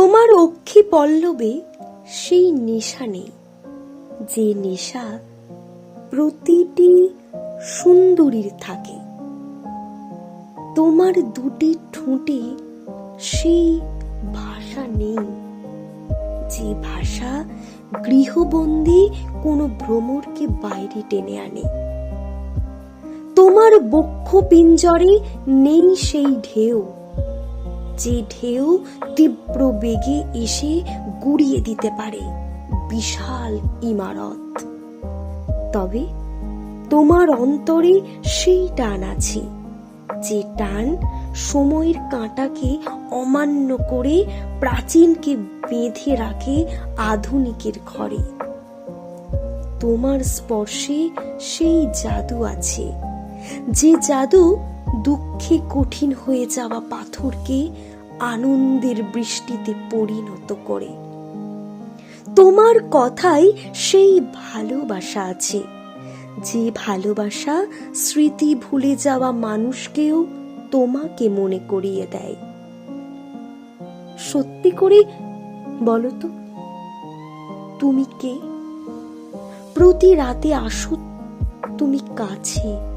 তোমার অক্ষি পল্লবে সেই নেশা নেই। যে নেশা প্রতিটি সুন্দরীর থাকে। তোমার দুটি ঠোঁটে সেই ভাষা নেই। যে ভাষা গৃহবন্দী কোনো ভ্রমরকে বাইরে টেনে আনে। তোমার বক্ষ পিঞ্জরে নেই সেই ঢেউ। যে ঢেউ তীব্র বেগে এসে গুড়িয়ে দিতে পারে, বিশাল ইমারত। তবে তোমার অন্তরে সেই টান আছে, যে টান সময়ের কাঁটাকে অমান্য করে প্রাচীনকে বেঁধে রাখে আধুনিকের ঘরে। তোমার স্পর্শে সেই জাদু আছে, যে জাদু দুঃখে কঠিন হয়ে যাওয়া পাথরকে আনন্দের বৃষ্টিতে পরিণত করে। তোমার কথাই সেই ভালোবাসা আছে। যে ভালোবাসা স্মৃতি ভুলে যাওয়া মানুষকেও তোমাকে মনে করিয়ে দেয়। সত্যি করে বলো তো, তুমি কে? প্রতি রাতে আসো, তুমি কাছে।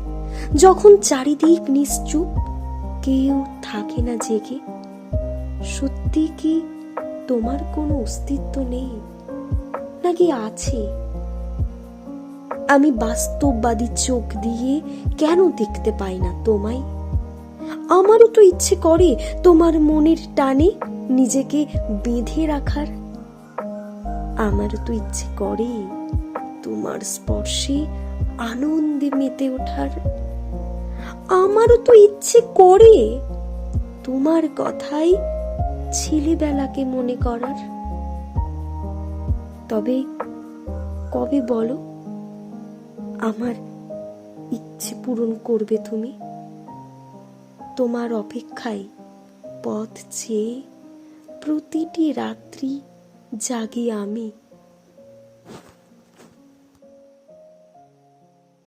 যখন চারিদিক নিশ্চুপ, কেউ থাকে না জেগে। সত্যি কি তোমার কোনো অস্তিত্ব নেই, নাকি আছে? আমি বাস্তববাদী চোখ দিয়ে কেন দেখতে পাই না তোমায়? আমারও তো ইচ্ছে করে তোমার মনের টানে নিজেকে বেঁধে রাখার। আমারও তো ইচ্ছে করে তোমার স্পর্শে আনন্দে মেতে ওঠার। আমারও তো ইচ্ছে করে। তোমার কথাই ছেলেবেলাকে মনে করার। তবে কবে বলো? আমার ইচ্ছে পূরণ করবে তুমি। তোমার অপেক্ষায় পথ চেয়ে প্রতিটি রাত্রি জাগি আমি।